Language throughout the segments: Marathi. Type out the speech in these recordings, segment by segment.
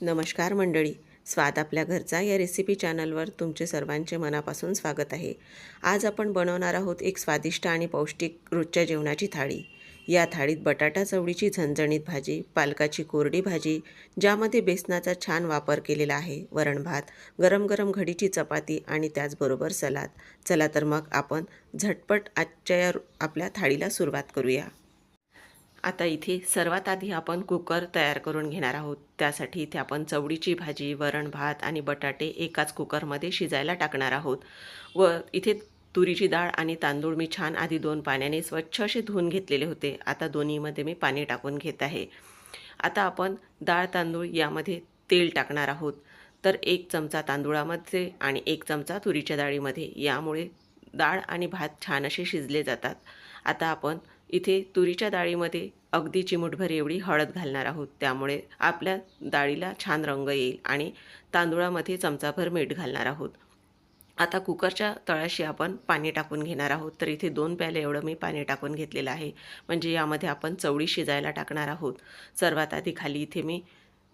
नमस्कार मंडळी. स्वाद आपल्या घरचा या रेसिपी चॅनलवर तुमचे सर्वांचे मनापासून स्वागत आहे. आज आपण बनवणार आहोत एक स्वादिष्ट आणि पौष्टिक रोजच्या जेवणाची थाळी. या थाळीत बटाटा चवळीची झणझणीत भाजी पालकाची कोरडी भाजी ज्यामध्ये बेसनाचा छान वापर केलेला आहे वरण भात गरम गरम घडीची चपाती आणि त्याचबरोबर सलाद. चला तर मग आपण झटपट आजच्या या आपल्या थाळीला सुरुवात करूया. आता इथे सर्वात आधी आपण कुकर तयार करून घेणार आहोत. त्यासाठी इथे आपण चवडीची भाजी वरण भात आणि बटाटे एकाच कुकरमध्ये शिजायला टाकणार आहोत. व इथे तुरीची डाळ आणि तांदूळ मी छान आधी दोन पाण्याने स्वच्छ असे धुवून घेतलेले होते. आता दोन्हीमध्ये मी पाणी टाकून घेत आहे. आता आपण डाळ तांदूळ यामध्ये तेल टाकणार आहोत. तर एक चमचा तांदूळामध्ये आणि एक चमचा तुरीच्या डाळीमध्ये. यामुळे डाळ आणि भात छान असे शिजले जातात. आता आपण इथे तुरीच्या डाळीमध्ये अगदी चिमूटभर एवढी हळद घालणार आहोत. त्यामुळे आपल्या डाळीला छान रंग येईल आणि तांदूळामध्ये चमचाभर मीठ घालणार आहोत. आता कुकरच्या तळाशी आपण पाणी टाकून घेणार आहोत. तर इथे दोन प्याले एवढं मी पाणी टाकून घेतलेलं आहे. म्हणजे यामध्ये आपण चवळी शिजायला टाकणार आहोत. सर्वात आधी खाली इथे मी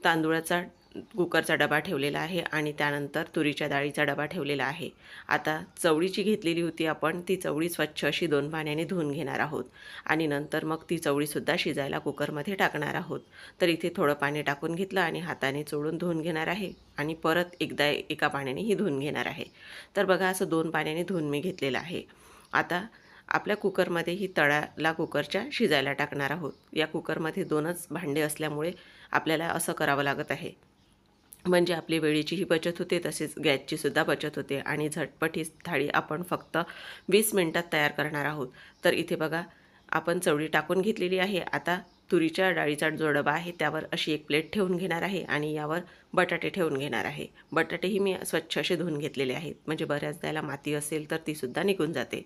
तांदूळाचा कुकरचा डबा ठेवलेला आहे आणि त्यानंतर तुरीच्या डाळीचा डबा ठेवलेला आहे. आता चवळीची घेतलेली होती आपण ती चवळी स्वच्छ अशी दोन पाण्याने धुवून घेणार आहोत आणि नंतर मग ती चवळीसुद्धा शिजायला कुकरमध्ये टाकणार आहोत. तर इथे थोडं पाणी टाकून घेतलं आणि हाताने चोळून धुवून घेणार आहे आणि परत एकदा एका पाण्याने ही धुवून घेणार आहे. तर बघा असं दोन पाण्याने धुवून मी घेतलेलं आहे. आता आपल्या कुकरमध्ये ही तळाला कुकरच्या शिजायला टाकणार आहोत. या कुकरमध्ये दोनच भांडे असल्यामुळे आपल्याला असं करावं लागत आहे. म्हणजे आपली वेळेचीही बचत होते तसेच गॅसचीसुद्धा बचत होते. आणि झटपट ही थाळी आपण फक्त वीस मिनटात तयार करणार आहोत. तर इथे बघा आपण चवळी टाकून घेतलेली आहे. आता तुरीच्या डाळीचा जो डबा आहे त्यावर अशी एक प्लेट ठेवून घेणार आहे आणि यावर बटाटे ठेवून घेणार आहे. बटाटेही मी स्वच्छ असे धुवून घेतलेले आहेत. म्हणजे बऱ्याचदा याला माती असेल तर तीसुद्धा निघून जाते.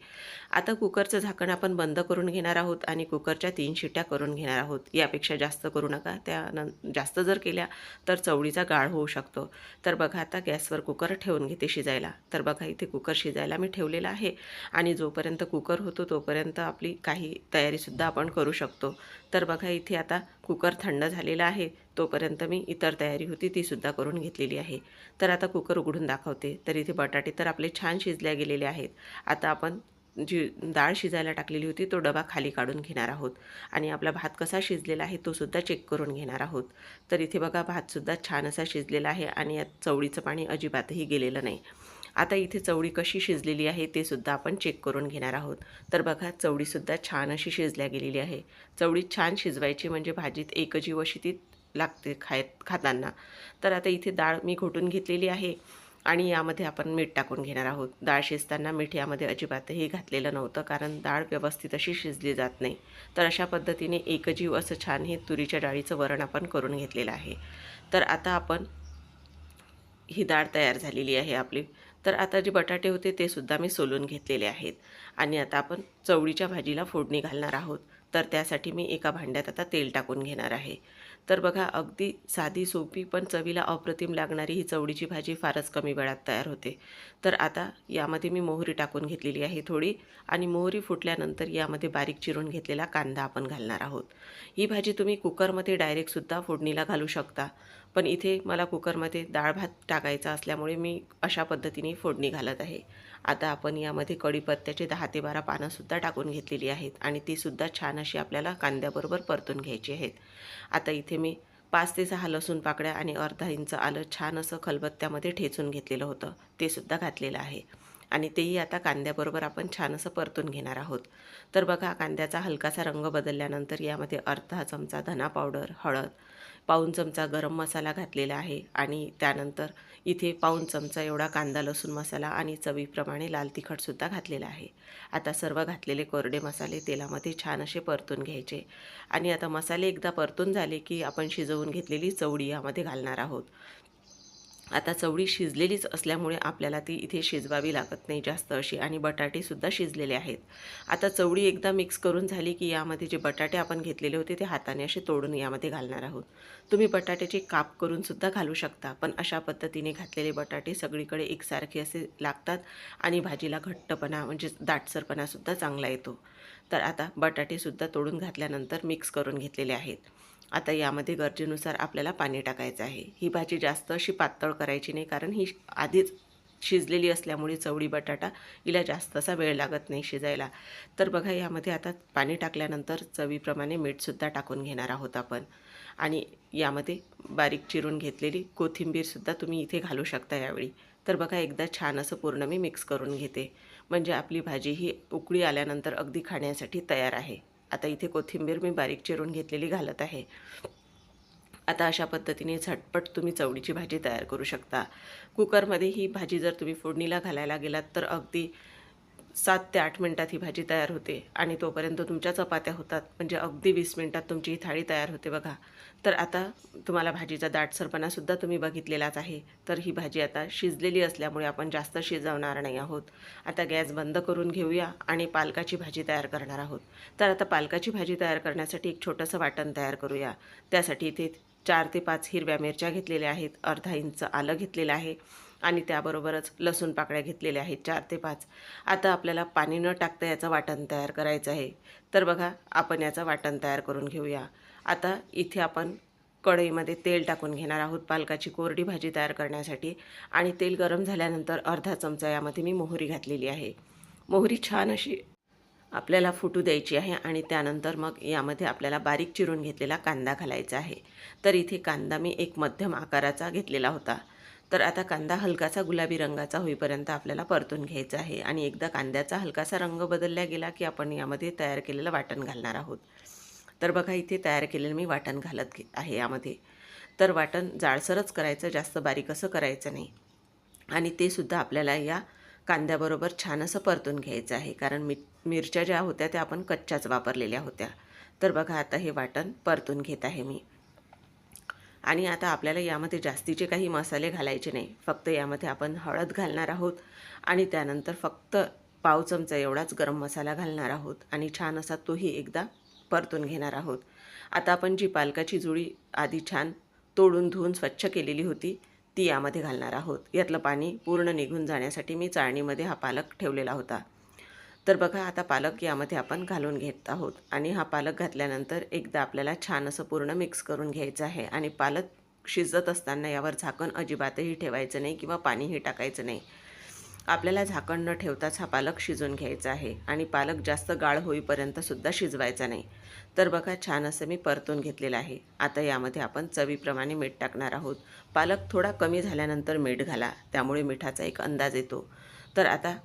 आता कुकरचं झाकण आपण बंद करून घेणार आहोत आणि कुकरच्या तीन शिट्या करून घेणार आहोत. यापेक्षा जास्त करू नका. त्यानं जास्त जर केल्या तर चवळीचा गाळ होऊ शकतो. तर बघा आता गॅसवर कुकर ठेवून घेते शिजायला. तर बघा इथे कुकर शिजायला मी ठेवलेला आहे आणि जोपर्यंत कुकर होतो तोपर्यंत आपली काही तयारीसुद्धा आपण करू शकतो. तर बघा इथे आता कुकर थंड झालेला आहे. तोपर्यंत मी इतर तयारी होती तीसुद्धा करून घेतलेली आहे. तर आता कुकर उघडून दाखवते. तर इथे बटाटे तर आपले छान शिजल्या गेलेले आहेत. आता आपण जी डाळ शिजायला टाकलेली होती तो डबा खाली काढून घेणार आहोत. आणि आपला भात कसा शिजलेला आहे तो सुद्धा चेक करून घेणार आहोत. तर इथे बघा भातसुद्धा छान असा शिजलेला आहे आणि यात चवळीचं पाणी अजिबातही गेलेलं नाही. आता इथे चवळी कशी शिजलेली आहे ते सुद्धा आपण चेक करून घेणार आहोत. तर बघा चवळीसुद्धा छान अशी शिजल्या गेलेली आहे. चवळी छान शिजवायची म्हणजे भाजीत एकजीव अशी ती लागते खाय खाताना. तर आता इथे डाळ मी घोटून घेतलेली आहे आणि यामध्ये आपण मीठ टाकून घेणार आहोत. डाळ शिजताना मीठ यामध्ये अजिबातही घातलेलं नव्हतं कारण डाळ व्यवस्थित अशी शिजली जात नाही. तर अशा पद्धतीने एकजीव असं छान हे तुरीच्या डाळीचं वरण आपण करून घेतलेलं आहे. तर आता आपण ही डाळ तयार झालेली आहे आपली. तर आता जे बटाटे होते ते सुद्धा मी सोलून घेतलेले आहेत. आणि आता आपण चवळीच्या भाजीला फोडणी घालणार आहोत. तर त्यासाठी मी एका भांड्यात आता तेल टाकून घेणार आहे. तर बघा अगदी साधी सोपी पण चवीला अप्रतिम लागणारी ही चवळीची भाजी फारच कमी वेळात तयार होते. तर आता यामध्ये मी मोहरी टाकून घेतलेली आहे थोडी आणि मोहरी फुटल्यानंतर यामध्ये बारीक चिरून घेतलेला कांदा आपण घालणार आहोत. ही भाजी तुम्ही कुकरमध्ये डायरेक्टसुद्धा फोडणीला घालू शकता. पण इथे मला कुकरमध्ये डाळ भात टाकायचा असल्यामुळे मी अशा पद्धतीने फोडणी घालत आहे. आता आपण यामध्ये कढीपत्त्याचे दहा ते बारा पानंसुद्धा टाकून घेतलेली आहेत आणि तीसुद्धा छान अशी आपल्याला कांद्याबरोबर परतून घ्यायची आहेत. आता इथे मी पाच ते सहा लसूण पाकळ्या आणि अर्धा इंच आलं छान असं खलबत्त्यामध्ये ठेचून घेतलेलं होतं. ते सुद्धा घातलेलं आहे. आणि तेही आता कांद्याबरोबर आपण छान असं परतून घेणार आहोत. तर बघा कांद्याचा हलकासा रंग बदलल्यानंतर यामध्ये अर्धा चमचा धना पावडर हळद पाऊन चमचा गरम मसाला घातलेला आहे आणि त्यानंतर इथे पाऊन चमचा एवढा कांदा लसूण मसाला आणि चवीप्रमाणे लाल तिखटसुद्धा घातलेला आहे. आता सर्व घातलेले कोरडे मसाले तेलामध्ये छान असे परतून घ्यायचे. आणि आता मसाले एकदा परतून झाले की आपण शिजवून घेतलेली चवडी यामध्ये घालणार आहोत. आता चवळी शिजलेलीच असल्यामुळे आपल्याला ती इथे शिजवावी लागत नाही जास्त अशी आणि बटाटेसुद्धा शिजलेले आहेत. आता चवळी एकदा मिक्स करून झाली की यामध्ये जे बटाटे आपण घेतलेले होते ते हाताने असे तोडून यामध्ये घालणार आहोत. तुम्ही बटाट्याचे काप करूनसुद्धा घालू शकता पण अशा पद्धतीने घातलेले बटाटे सगळीकडे एकसारखे असे लागतात आणि भाजीला घट्टपणा म्हणजे दाटसरपणासुद्धा चांगला येतो. तर आता बटाटेसुद्धा तोडून घातल्यानंतर मिक्स करून घेतलेले आहेत. आता यामध्ये गरजेनुसार आपल्याला पाणी टाकायचं आहे. ही भाजी जास्त अशी पातळ करायची नाही कारण ही आधीच शिजलेली असल्यामुळे चवळी बटाटा हिला जास्त असा वेळ लागत नाही शिजायला. तर बघा यामध्ये आता पाणी टाकल्यानंतर चवीप्रमाणे मीठसुद्धा टाकून घेणार आहोत आपण. आणि यामध्ये बारीक चिरून घेतलेली कोथिंबीरसुद्धा तुम्ही इथे घालू शकता यावेळी. तर बघा एकदा छान असं पूर्ण मी मिक्स करून घेते. म्हणजे आपली भाजी ही उकळी आल्यानंतर अगदी खाण्यासाठी तयार आहे. आता इथे कोथिंबीर मी बारीक चिरून घेतलेली घालत आहे. आता अशा पद्धतीने झटपट तुम्ही चवळीची भाजी तयार करू शकता. कुकरमध्ये ही भाजी जर तुम्ही फोडणीला घालायला गेलात तर अगदी सात ते आठ मिनटात ही भाजी तयार होते आणि तोपर्यंत तुमच्या चपात्या होतात. म्हणजे अगदी वीस मिनटात तुमची ही थाळी तयार होते बघा. तर आता तुम्हाला भाजीचा दाटसरपणासुद्धा तुम्ही बघितलेलाच आहे. तर ही भाजी आता शिजलेली असल्यामुळे आपण जास्त शिजवणार नाही आहोत. आता गॅस बंद करून घेऊया आणि पालकाची भाजी तयार करणार आहोत. तर आता पालकाची भाजी तयार करण्यासाठी एक छोटंसं वाटण तयार करूया. त्यासाठी इथे चार ते पाच हिरव्या मिरच्या घेतलेल्या आहेत. अर्धा इंच आलं घेतलेलं आहे. आणि त्याबरोबरच लसूण पाकळ्या घेतलेल्या आहेत चार ते पाच. आता आपल्याला पाणी न टाकता याचं वाटण तयार करायचं आहे. तर बघा आपण याचं वाटण तयार करून घेऊया. आता इथे आपण कढईमध्ये तेल टाकून घेणार आहोत पालकाची कोरडी भाजी तयार करण्यासाठी. आणि तेल गरम झाल्यानंतर अर्धा चमचा यामध्ये मी मोहरी घातलेली आहे. मोहरी छान अशी आपल्याला फुटू द्यायची आहे आणि त्यानंतर मग यामध्ये आपल्याला बारीक चिरून घेतलेला कांदा घालायचा आहे. तर इथे कांदा मी एक मध्यम आकाराचा घेतलेला होता. तर आता कांदा हलकासा गुलाबी रंगाचा होईपर्यंत आपल्याला परतून घ्यायचा आहे आणि एकदा कांद्याचा हलकासा रंग बदलला गेला की आपण यामध्ये तयार केलेलं वाटण घालणार आहोत. तर बघा इथे तयार केलेलं मी वाटण घालत घे आहे यामध्ये. तर वाटण जाडसरच करायचं जास्त बारीक असं करायचं नाही. आणि ते सुद्धा आपल्याला या कांद्याबरोबर छान असं परतून घ्यायचं आहे कारण मि मिरच्या ज्या होत्या त्या आपण कच्च्याच वापरलेल्या होत्या. तर बघा आता हे वाटण परतून घेत आहे मी. आणि आता आपल्याला यामध्ये जास्तीचे काही मसाले घालायचे नाही. फक्त यामध्ये आपण हळद घालणार आहोत आणि त्यानंतर फक्त पाव चमचा एवढाच गरम मसाला घालणार आहोत आणि छान असा तोही एकदा परतून घेणार आहोत. आता आपण जी पालकाची जुळी आधी छान तोडून धुवून स्वच्छ केलेली होती ती यामध्ये घालणार आहोत. यातलं पाणी पूर्ण निघून जाण्यासाठी मी चाळणीमध्ये हा पालक ठेवलेला होता. तर बघा आता पालक यामध्ये आपण घालून घेत आहोत. आणि हा पालक घातल्यानंतर एकदा आपल्याला छान असं पूर्ण मिक्स करून घ्यायचं आहे. आणि पालक शिजत असताना यावर झाकण अजिबातही ठेवायचं नाही किंवा पाणीही टाकायचं नाही. आपल्याला झाकण न ठेवताच हा पालक शिजून घ्यायचा आहे. आणि पालक जास्त गाळ होईपर्यंतसुद्धा शिजवायचा नाही. तर बघा छान असं मी परतून घेतलेलं आहे. आता यामध्ये आपण चवीप्रमाणे मीठ टाकणार आहोत. पालक थोडा कमी झाल्यानंतर मीठ घाला. त्यामुळे मिठाचा एक अंदाज येतो. तर आता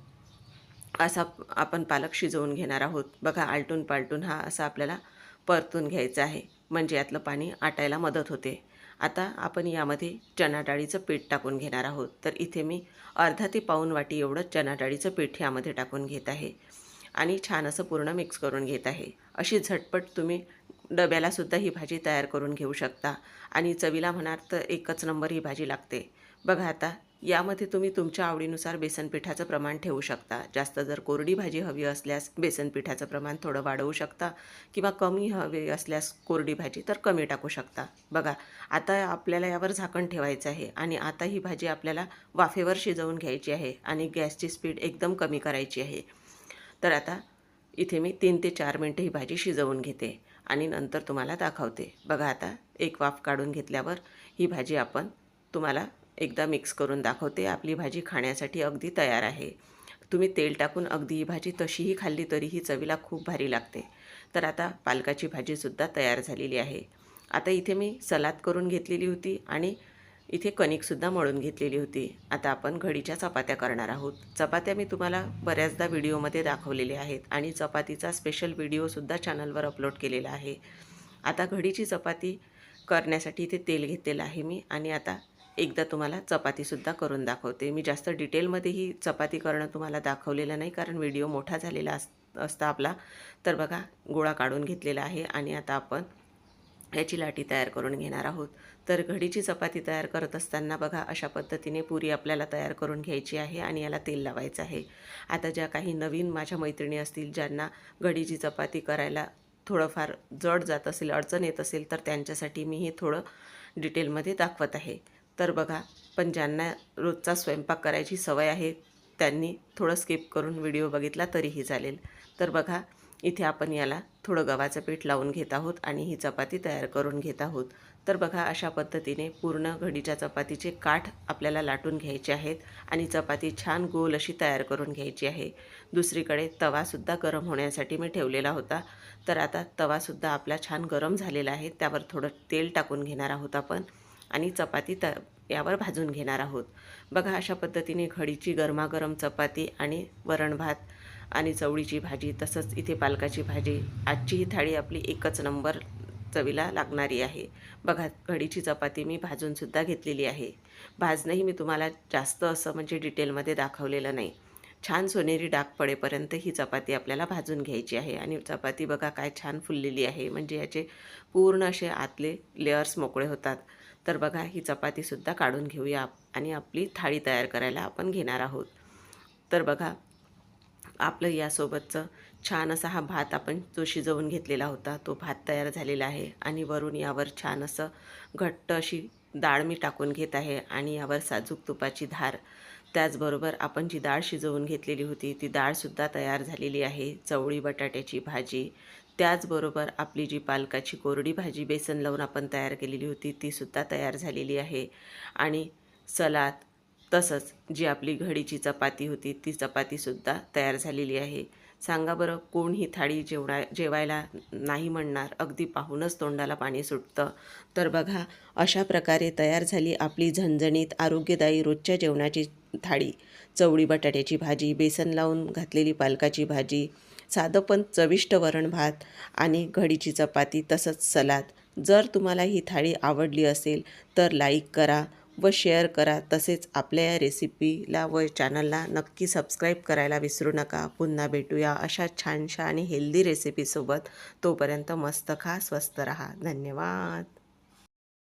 असा आपण पालक शिजवून घेणार आहोत. बघा आलटून पालटून हा असा आपल्याला परतून घ्यायचा आहे. म्हणजे यातलं पाणी आटायला मदत होते. आता आपण यामध्ये चणा डाळीचं पीठ टाकून घेणार आहोत. तर इथे मी अर्धा ते पाऊन वाटी एवढं चणा डाळीचं पीठ यामध्ये टाकून घेत आहे. आणि छान असं पूर्ण मिक्स करून घेत आहे. अशी झटपट तुम्ही डब्यालासुद्धा ही भाजी तयार करून घेऊ शकता. आणि चवीला म्हणाल तर एकच नंबर ही भाजी लागते. बघा आता यामध्ये तुम्ही तुमच्या आवडीनुसार बेसन पिठाचं प्रमाण ठेवू शकता. जास्त जर कोरडी भाजी हवी असल्यास बेसन पिठाचं प्रमाण थोडं वाढवू शकता किंवा कमी हवे असल्यास कोरडी भाजी तर कमी टाकू शकता. बघा आता आपल्याला यावर झाकण ठेवायचं आहे आणि आता ही भाजी आपल्याला वाफेवर शिजवून घ्यायची आहे आणि गॅसची स्पीड एकदम कमी करायची आहे. तर आता इथे मी तीन ते चार मिनटं ही भाजी शिजवून घेते आणि नंतर तुम्हाला दाखवते. बघा आता एक वाफ काढून घेतल्यावर ही भाजी आपण तुम्हाला एकदा मिक्स करून दाखवते. आपली भाजी खाण्यासाठी अगदी तयार आहे. तुम्ही तेल टाकून अगदी ही भाजी तशीही खाल्ली तरीही चवीला खूप भारी लागते. तर आता पालकाची भाजीसुद्धा तयार झालेली आहे. आता इथे मी सलाद करून घेतलेली होती आणि इथे कणिकसुद्धा मळून घेतलेली होती. आता आपण घडीच्या चपात्या करणार आहोत. चपात्या मी तुम्हाला बऱ्याचदा व्हिडिओमध्ये दाखवलेल्या आहेत आणि चपातीचा स्पेशल व्हिडिओसुद्धा चॅनलवर अपलोड केलेला आहे. आता घडीची चपाती करण्यासाठी इथे तेल घेतलेलं आहे मी आणि आता एकदा तुम्हाला चपातीसुद्धा करून दाखवते. मी जास्त डिटेलमध्ये ही चपाती करणं तुम्हाला दाखवलेलं नाही कारण व्हिडिओ मोठा झालेला अस असता आपला. तर बघा गोळा काढून घेतलेला आहे आणि आता आपण याची लाटी तयार करून घेणार आहोत. तर घडीची चपाती तयार करत असताना बघा अशा पद्धतीने पुरी आपल्याला तयार करून घ्यायची आहे आणि याला तेल लावायचं आहे. आता ज्या काही नवीन माझ्या मैत्रिणी असतील ज्यांना घडीची चपाती करायला थोडंफार जड जात असेल अडचण येत असेल तर त्यांच्यासाठी मी हे थोडं डिटेलमध्ये दाखवत आहे. तर बघा पण ज्यांना रोजचा स्वयंपाक करायची सवय आहे त्यांनी थोडं स्किप करून व्हिडिओ बघितला तरीही चालेल. तर बघा इथे आपण याला थोडं गव्हाचं पीठ लावून घेत आहोत आणि ही चपाती तयार करून घेत आहोत. तर बघा अशा पद्धतीने पूर्ण घडीच्या चपातीचे काठ आपल्याला लाटून घ्यायचे आहेत आणि चपाती छान गोल अशी तयार करून घ्यायची आहे. दुसरीकडे तवासुद्धा गरम होण्यासाठी मी ठेवलेला होता. तर आता तवासुद्धा आपला छान गरम झालेला आहे त्यावर थोडं तेल टाकून घेणार आहोत आपण. आणि चपाती त यावर भाजून घेणार आहोत. बघा अशा पद्धतीने घडीची गरमागरम चपाती आणि वरण भात आणि चवळीची भाजी तसंच इथे पालकाची भाजी. आजची ही थाळी आपली एकच नंबर चवीला लागणारी आहे. बघा घडीची चपाती मी भाजूनसुद्धा घेतलेली आहे. भाजणंही मी तुम्हाला जास्त असं म्हणजे डिटेलमध्ये दाखवलेलं नाही. छान सोनेरी डाग पडेपर्यंत ही चपाती आपल्याला भाजून घ्यायची आहे. आणि चपाती बघा काय छान फुललेली आहे. म्हणजे याचे पूर्ण असे आतले लेअर्स मोकळे होतात. तर बघा ही चपातीसुद्धा काढून घेऊया आणि आपली थाळी तयार करायला आपण घेणार आहोत. तर बघा आपलं यासोबतचं छान असा हा भात आपण जो शिजवून घेतलेला होता तो भात तयार झालेला आहे. आणि वरून यावर छान असं घट्ट अशी डाळ मी टाकून घेत आहे आणि यावर साजूक तुपाची धार. त्याचबरोबर आपण जी डाळ शिजवून घेतलेली होती ती डाळसुद्धा तयार झालेली आहे. चवळी बटाट्याची भाजी त्याचबरोबर आपली जी पालकाची कोरडी भाजी बेसन लावून आपण तयार केलेली होती तीसुद्धा तयार झालेली आहे. आणि सलाद तसंच जी आपली घडीची चपाती होती ती चपातीसुद्धा तयार झालेली आहे. सांगा बरं कोण ही थाळी जेवणा जेवायला नाही म्हणणार अगदी पाहूनच तोंडाला पाणी सुटतं. तर बघा अशा प्रकारे तयार झाली आपली झणझणीत आरोग्यदायी रोजच्या जेवणाची थाळी. चवळी बटाट्याची भाजी बेसन लावून घातलेली पालकाची भाजी साधं पण चविष्ट वरण भात आणि घडीची चपाती तसंच सलाद. जर तुम्हाला ही थाळी आवडली असेल तर लाईक करा व शेअर करा. तसेच आपल्या या रेसिपीला व चॅनलला नक्की सबस्क्राईब करायला विसरू नका. पुन्हा भेटूया अशा छानशा आणि हेल्दी रेसिपीसोबत. तोपर्यंत मस्त खा स्वस्त रहा. धन्यवाद.